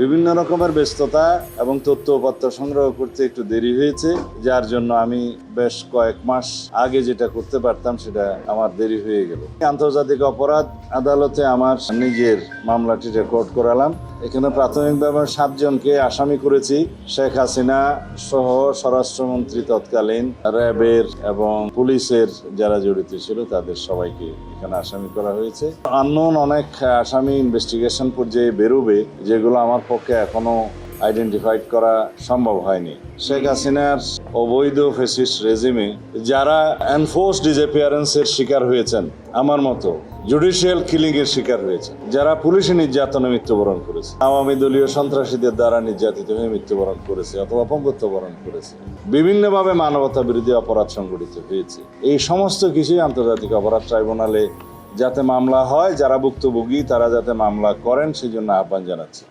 বিভিন্ন রকমের ব্যস্ততা এবং তথ্য উপাত্ত সংগ্রহ করতে একটু দেরি হয়েছে, যার জন্য আমি বেশ কয়েক মাস আগে যেটা করতে পারতাম সেটা আমার দেরি হয়ে গেল। আন্তর্জাতিক অপরাধ আদালতে আমার নিজের মামলাটি রেকর্ড করালাম। এখানে প্রাথমিকভাবে সাতজনকে আসামি করেছি। শেখ হাসিনা সহ স্বরাষ্ট্রমন্ত্রী তৎকালীন র্যাবের এবং পুলিশের যারা জড়িত ছিল, তাদের সবাইকে এখানে আসামি করা হয়েছে। আননোন অনেক আসামি ইনভেস্টিগেশন পর্যায়ে বেরোবে, যেগুলো আমার পক্ষে এখনও আইডেন্টিফাইড করা সম্ভব হয়নি। শেখ হাসিনার অবৈধ ফেসিস্ট রেজিমে যারা এনফোর্স ডিসঅ্যাপিয়ারেন্সের শিকার হয়েছেন, আমার মতো জুডিশিয়াল কিলিং এর শিকার হয়েছে যারা পুলিশি নির্যাতনে মৃত্যুবরণ করেছে, আওয়ামী দলীয় সন্ত্রাসীদের দ্বারা নির্যাতিত হয়ে মৃত্যুবরণ করেছে অথবা অপঙ্গত্ব বরণ করেছে, বিভিন্নভাবে মানবতা বিরোধী অপরাধ সংঘটিত হয়েছে। এই সমস্ত কিছুই আন্তর্জাতিক অপরাধ ট্রাইব্যুনালে যাতে মামলা হয়, যারা ভুক্তভোগী, তারা যাতে মামলা করেন সেই জন্য আহ্বান জানাচ্ছি।